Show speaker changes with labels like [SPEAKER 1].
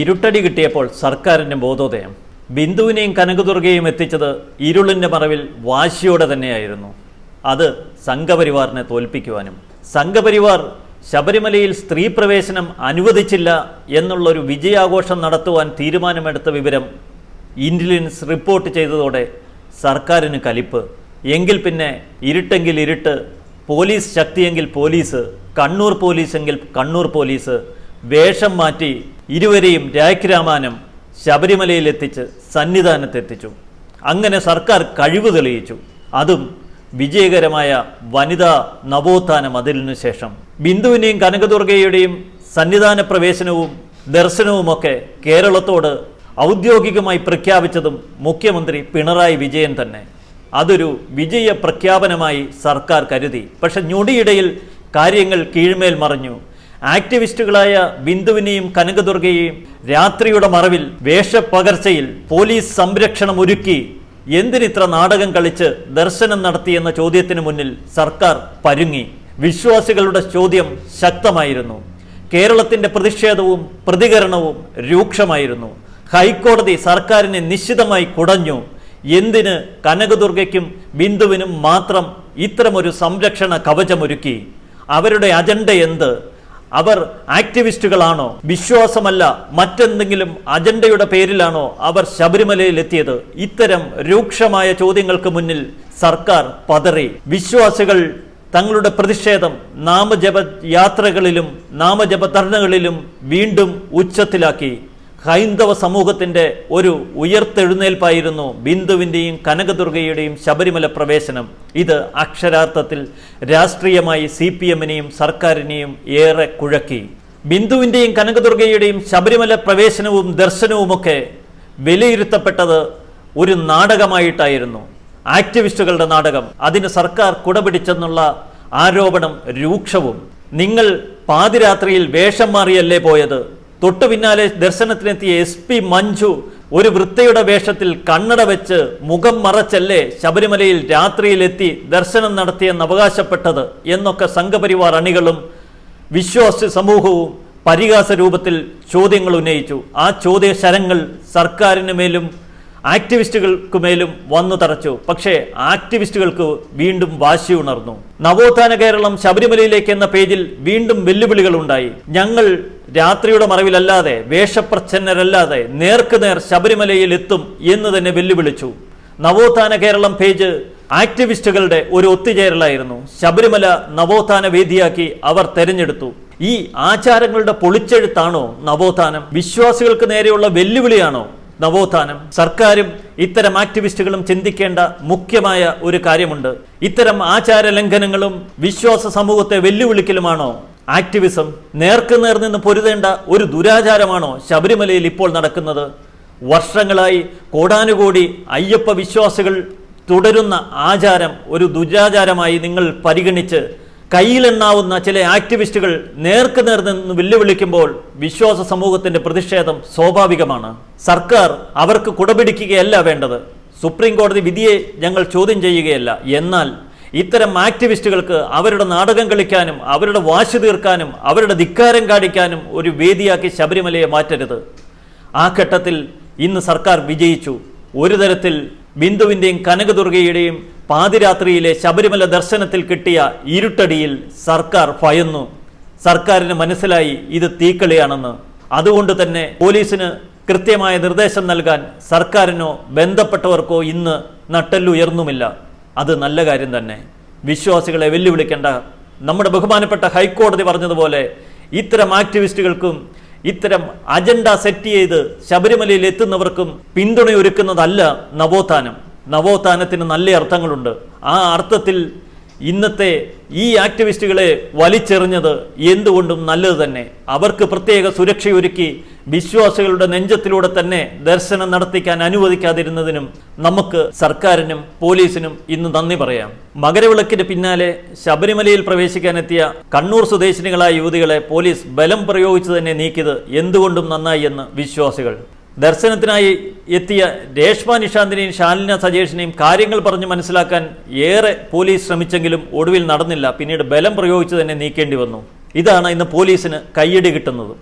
[SPEAKER 1] ഇരുട്ടടി കിട്ടിയപ്പോൾ സർക്കാരിന് ബോധോദയം. ബിന്ദുവിനെയും കനകദുർഗയെയും എത്തിച്ചത് ഇരുളിന്റെ മറവിൽ വാശിയോടെ തന്നെയായിരുന്നു. അത് സംഘപരിവാറിനെ തോൽപ്പിക്കുവാനും. സംഘപരിവാർ ശബരിമലയിൽ സ്ത്രീ പ്രവേശനം അനുവദിച്ചില്ല എന്നുള്ളൊരു വിജയാഘോഷം നടത്തുവാൻ തീരുമാനമെടുത്ത വിവരം ഇന്റലിജൻസ് റിപ്പോർട്ട് ചെയ്തതോടെ സർക്കാരിന് കലിപ്പ്. എങ്കിൽ പിന്നെ ഇരുട്ടെങ്കിൽ ഇരുട്ട് പോലീസ് ശക്തിയെങ്കിൽ പോലീസ് കണ്ണൂർ പോലീസ് എങ്കിൽ കണ്ണൂർ പോലീസ് വേഷം മാറ്റി ഇരുവരെയും രാഖിരാമാനം ശബരിമലയിലെത്തിച്ച് സന്നിധാനത്തെത്തിച്ചു. അങ്ങനെ സർക്കാർ കഴിവ് തെളിയിച്ചു. അതും വിജയകരമായ വനിതാ നവോത്ഥാനം അതിനു ശേഷം. ബിന്ദുവിനെയും കനകദുർഗയുടെയും സന്നിധാന പ്രവേശനവും ദർശനവുമൊക്കെ കേരളത്തോട് ഔദ്യോഗികമായി പ്രഖ്യാപിച്ചതും മുഖ്യമന്ത്രി പിണറായി വിജയൻ തന്നെ. അതൊരു വിജയ പ്രഖ്യാപനമായി സർക്കാർ കരുതി. പക്ഷെ ഞൊടിയിടയിൽ കാര്യങ്ങൾ കീഴ്മേൽ മറിഞ്ഞു. ആക്ടിവിസ്റ്റുകളായ ബിന്ദുവിനെയും കനകദുർഗയെയും രാത്രിയുടെ മറവിൽ വേഷപ്പകർച്ചയിൽ പോലീസ് സംരക്ഷണം ഒരുക്കി എന്തിനിത്ര നാടകം കളിച്ച് ദർശനം നടത്തിയെന്ന ചോദ്യത്തിന് മുന്നിൽ സർക്കാർ പരുങ്ങി. വിശ്വാസികളുടെ ചോദ്യം ശക്തമായിരുന്നു. കേരളത്തിന്റെ പ്രതിഷേധവും പ്രതികരണവും രൂക്ഷമായിരുന്നു. ഹൈക്കോടതി സർക്കാരിനെ നിശ്ചിതമായി കുടഞ്ഞു. എന്തിന് കനകദുർഗയ്ക്കും ബിന്ദുവിനും മാത്രം ഇത്തരമൊരു സംരക്ഷണ കവചമൊരുക്കി? അവരുടെ അജണ്ട എന്ത്? അവർ ആക്ടിവിസ്റ്റുകളാണോ? വിശ്വാസമല്ല. മറ്റെന്തെങ്കിലും അജണ്ടയുടെ പേരിലാണോ അവർ ശബരിമലയിൽ എത്തിയത് ഇത്തരം രൂക്ഷമായ ചോദ്യങ്ങൾക്ക് മുന്നിൽ സർക്കാർ പതറി. വിശ്വാസികൾ തങ്ങളുടെ പ്രതിഷേധം നാമജപ യാത്രകളിലും നാമജപ ധർണകളിലും വീണ്ടും ഉച്ചത്തിലാക്കി. ഹൈന്ദവ സമൂഹത്തിന്റെ ഒരു ഉയർത്തെഴുന്നേൽപ്പായിരുന്നു ബിന്ദുവിന്റെയും കനകദുർഗയുടെയും ശബരിമല പ്രവേശനം. ഇത് അക്ഷരാർത്ഥത്തിൽ രാഷ്ട്രീയമായി സി പി എമ്മിനെയും സർക്കാരിനെയും ഏറെ കുഴക്കി. ബിന്ദുവിന്റെയും കനകദുർഗയുടെയും ശബരിമല പ്രവേശനവും ദർശനവുമൊക്കെ വിലയിരുത്തപ്പെട്ടത് ഒരു നാടകമായിട്ടായിരുന്നു. ആക്ടിവിസ്റ്റുകളുടെ നാടകം. അതിന് സർക്കാർ കുടപിടിച്ചെന്നുള്ള ആരോപണം രൂക്ഷവും. നിങ്ങൾ പാതിരാത്രിയിൽ വേഷം മാറിയല്ലേ പോയത്? തൊട്ടു പിന്നാലെ ദർശനത്തിനെത്തിയ എസ് പി മഞ്ജു ഒരു വൃത്തയുടെ വേഷത്തിൽ കണ്ണട വെച്ച് മുഖം മറച്ചല്ലേ ശബരിമലയിൽ രാത്രിയിലെത്തി ദർശനം നടത്തിയെന്ന് അവകാശപ്പെട്ടത് എന്നൊക്കെ സംഘപരിവാർ അണികളും വിശ്വാസ സമൂഹവും പരിഹാസ രൂപത്തിൽ ചോദ്യങ്ങൾ ഉന്നയിച്ചു. ആ ചോദ്യ ശരങ്ങൾ സർക്കാരിന് മേലും ആക്ടിവിസ്റ്റുകൾക്ക് മേലും വന്നു തറച്ചു. പക്ഷേ ആക്ടിവിസ്റ്റുകൾക്ക് വീണ്ടും വാശി ഉണർന്നു. നവോത്ഥാന കേരളം ശബരിമലയിലേക്ക് എന്ന പേജിൽ വീണ്ടും വെല്ലുവിളികൾ ഉണ്ടായി. ഞങ്ങൾ രാത്രിയുടെ മറവിലല്ലാതെ വേഷപ്രച്ഛന്നരല്ലാതെ നേർക്കുനേർ ശബരിമലയിൽ എത്തും എന്ന് തന്നെ വെല്ലുവിളിച്ചു. നവോത്ഥാന കേരളം പേജ് ആക്ടിവിസ്റ്റുകളുടെ ഒരു ഒത്തുചേരലായിരുന്നു. ശബരിമല നവോത്ഥാന വേദിയാക്കി അവർ തെരഞ്ഞെടുത്തു. ഈ ആചാരങ്ങളുടെ പൊളിച്ചെഴുത്താണോ നവോത്ഥാനം? വിശ്വാസികൾക്ക് നേരെയുള്ള വെല്ലുവിളിയാണോ നവോത്ഥാനം? സർക്കാരും ഇത്തരം ആക്ടിവിസ്റ്റുകളും ചിന്തിക്കേണ്ട മുഖ്യമായ ഒരു കാര്യമുണ്ട്. ഇത്തരം ആചാര ലംഘനങ്ങളും വിശ്വാസ സമൂഹത്തെ വെല്ലുവിളിക്കലുമാണോ ആക്ടിവിസം നേർക്കുനേർ നിന്ന് പൊരുതേണ്ട ഒരു ദുരാചാരമാണോ ശബരിമലയിൽ ഇപ്പോൾ നടക്കുന്നത്? വർഷങ്ങളായി കോടാനുകോടി അയ്യപ്പ വിശ്വാസികൾ തുടരുന്ന ആചാരം ഒരു ദുരാചാരമായി നിങ്ങൾ പരിഗണിച്ച് കയ്യിലെണ്ണാവുന്ന ചില ആക്ടിവിസ്റ്റുകൾ നേർക്കുനേർ നിന്ന് വെല്ലുവിളിക്കുമ്പോൾ വിശ്വാസ സമൂഹത്തിന്റെ പ്രതിഷേധം സ്വാഭാവികമാണ്. സർക്കാർ അവർക്ക് കുടപിടിക്കുകയല്ല വേണ്ടത്. സുപ്രീം കോടതി വിധിയെ ഞങ്ങൾ ചോദ്യം ചെയ്യുകയല്ല. എന്നാൽ ഇത്തരം ആക്ടിവിസ്റ്റുകൾക്ക് അവരുടെ നാടകം കളിക്കാനും അവരുടെ വാശി തീർക്കാനും അവരുടെ ധിക്കാരം കാണിക്കാനും ഒരു വേദിയാക്കി ശബരിമലയെ മാറ്റരുത്. ആ ഘട്ടത്തിൽ ഇന്ന് സർക്കാർ വിജയിച്ചു. ഒരു തരത്തിൽ ബിന്ദുവിന്റെയും കനകദുർഗയുടെയും പാതിരാത്രിയിലെ ശബരിമല ദർശനത്തിൽ കിട്ടിയ ഇരുട്ടടിയിൽ സർക്കാർ ഭയന്നു. സർക്കാരിന് മനസ്സിലായി ഇത് തീക്കളിയാണെന്ന്. അതുകൊണ്ട് തന്നെ പോലീസിന് കൃത്യമായ നിർദ്ദേശം നൽകാൻ സർക്കാരിനോ ബന്ധപ്പെട്ടവർക്കോ ഇന്ന് നട്ടെല്ലുയർന്നുമില്ല. അത് നല്ല കാര്യം തന്നെ. വിശ്വാസികളെ വെല്ലുവിളിക്കേണ്ട നമ്മുടെ ബഹുമാനപ്പെട്ട ഹൈക്കോടതി പറഞ്ഞതുപോലെ ഇത്തരം ആക്ടിവിസ്റ്റുകൾക്കും ഇത്തരം അജണ്ട സെറ്റ് ചെയ്ത് ശബരിമലയിൽ എത്തുന്നവർക്കും പിന്തുണയൊരുക്കുന്നതല്ല നവോത്ഥാനം. നവോത്ഥാനത്തിന് നല്ല അർത്ഥങ്ങളുണ്ട്. ആ അർത്ഥത്തിൽ ഇന്നത്തെ ഈ ആക്ടിവിസ്റ്റുകളെ വലിച്ചെറിഞ്ഞത് എന്തുകൊണ്ടും നല്ലത് തന്നെ. അവർക്ക് പ്രത്യേക സുരക്ഷയൊരുക്കി വിശ്വാസികളുടെ നെഞ്ചത്തിലൂടെ തന്നെ ദർശനം നടത്തിക്കാൻ അനുവദിക്കാതിരുന്നതിനും നമുക്ക് സർക്കാരിനും പോലീസിനും ഇന്ന് നന്ദി പറയാം. മകരവിളക്കിന് പിന്നാലെ ശബരിമലയിൽ പ്രവേശിക്കാനെത്തിയ കണ്ണൂർ സ്വദേശിനികളായ യുവതികളെ പോലീസ് ബലം പ്രയോഗിച്ചു തന്നെ നീക്കിയത് എന്തുകൊണ്ടും നന്നായി എന്ന് വിശ്വാസികൾ. ദർശനത്തിനായി എത്തിയ രേഷ്മ നിഷാന്തിനെയും ശാലിന സജേഷിനെയും കാര്യങ്ങൾ പറഞ്ഞ് മനസ്സിലാക്കാൻ ഏറെ പോലീസ് ശ്രമിച്ചെങ്കിലും ഒടുവിൽ നടന്നില്ല. പിന്നീട് ബലം പ്രയോഗിച്ച് തന്നെ നീക്കേണ്ടി വന്നു. ഇതാണ് ഇന്ന് പോലീസിന് കയ്യടി കിട്ടുന്നത്.